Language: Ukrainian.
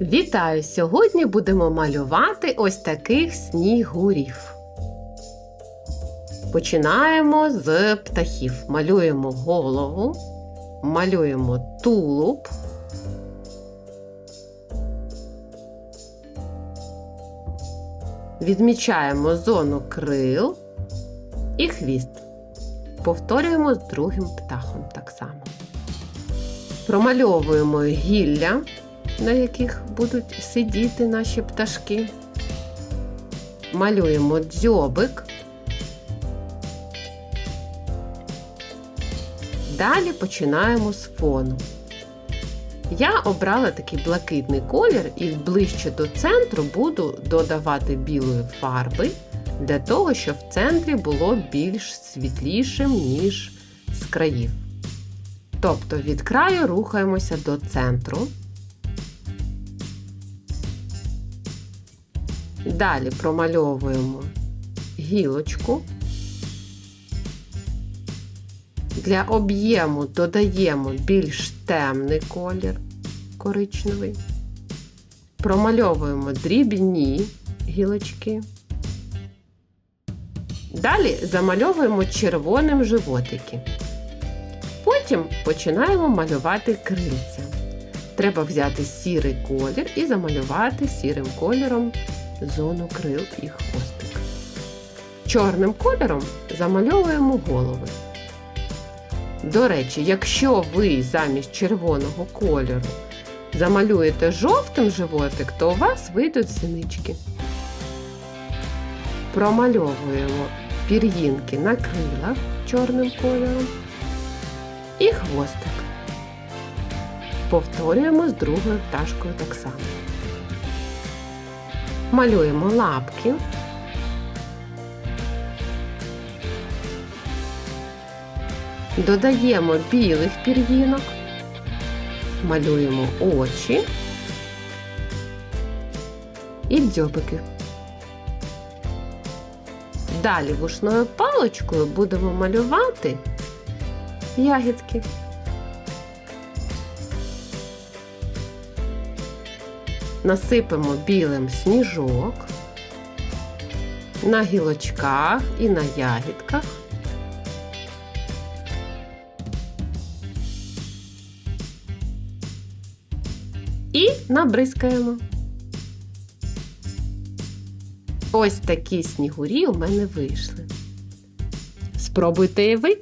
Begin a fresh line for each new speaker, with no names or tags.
Вітаю! Сьогодні будемо малювати ось таких снігурів. Починаємо з птахів. Малюємо голову, малюємо тулуб. Відмічаємо зону крил і хвіст. Повторюємо з другим птахом так само. Промальовуємо гілля на яких будуть сидіти наші пташки. Малюємо дзьобик. Далі починаємо з фону. Я обрала такий блакитний колір і ближче до центру буду додавати білої фарби для того, щоб в центрі було більш світлішим, ніж з країв. Тобто від краю рухаємося до центру. Далі промальовуємо гілочку. Для об'єму додаємо більш темний колір коричневий. Промальовуємо дрібні гілочки. Далі замальовуємо червоним животики. Потім починаємо малювати крильця. Треба взяти сірий колір і замалювати сірим кольором зону крил і хвостик. Чорним кольором замальовуємо голови. До речі, якщо ви замість червоного кольору замалюєте жовтим животик, то у вас вийдуть синички. Промальовуємо пір'їнки на крилах чорним кольором і хвостик. Повторюємо з другою пташкою так само. Малюємо лапки. Додаємо білих пір'їнок, малюємо очі і дзьобики. Далі вушною паличкою будемо малювати ягідки. Насипемо білим сніжок на гілочках і на ягідках. І набризкаємо. Ось такі снігурі у мене вийшли. Спробуйте і ви.